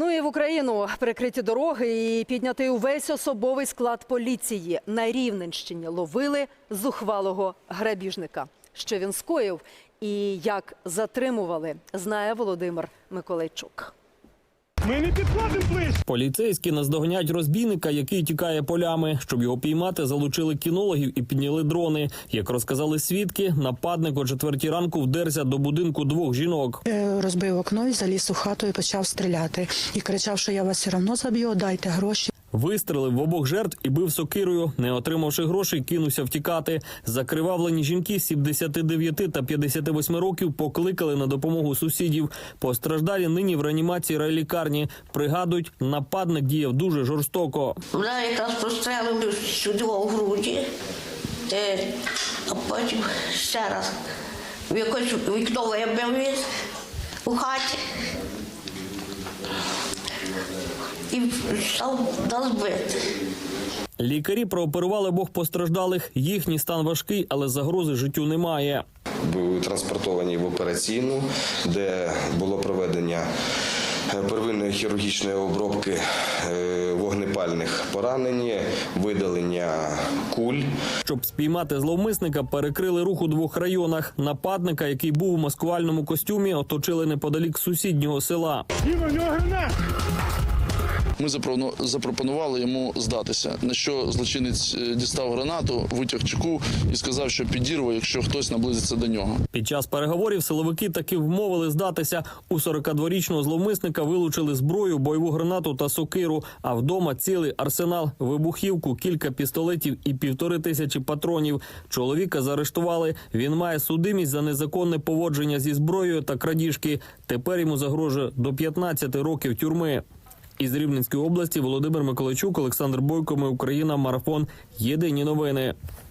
Ну і в Україну прикриті дороги і піднятий увесь особовий склад поліції. На Рівненщині ловили зухвалого грабіжника. Що він скоїв і як затримували, знає Володимир Миколайчук. Ми не підходимо ближче. Поліцейські наздогнять розбійника, який тікає полями. Щоб його піймати, залучили кінологів і підняли дрони. Як розказали свідки, нападник о четвертій ранку вдерся до будинку двох жінок. Е, Розбив окно і заліз у хату і почав стріляти. І кричав, що я вас все одно заб'ю, дайте гроші. Вистрелив в обох жертв і бив сокирою. Не отримавши грошей, кинувся втікати. Закривавлені жінки 79 та 58 років покликали на допомогу сусідів. Постраждалі нині в реанімації райлікарні. Пригадують, нападник діяв дуже жорстоко. Мене якраз прострелили сюди у груді, а потім ще раз в якось вікно вибив у хаті і став нас. Лікарі прооперували обох постраждалих. Їхній стан важкий, але загрози життю немає. були транспортовані в операційну, де було проведення е, первинної хірургічної обробки е, вогнепальних поранень, видалення куль. Щоб спіймати зловмисника, перекрили рух у двох районах. Нападника, який був у маскувальному костюмі, оточили неподалік сусіднього села. Діма, в нього гранат. Ми запропону- запропонували йому здатися. На що злочинець е, дістав гранату, витяг чеку і сказав, що підірве, якщо хтось наблизиться до нього. Під час переговорів силовики таки вмовили здатися. У 42-річного зловмисника вилучили зброю, бойову гранату та сокиру. А вдома цілий арсенал, вибухівку, кілька пістолетів і півтори тисячі патронів. Чоловіка заарештували. Він має судимість за незаконне поводження зі зброєю та крадіжки. Тепер йому загрожує до 15 років тюрми. Із Рівненської області Володимир Миколайчук, Олександр Бойко. Ми Україна. Марафон. Єдині новини.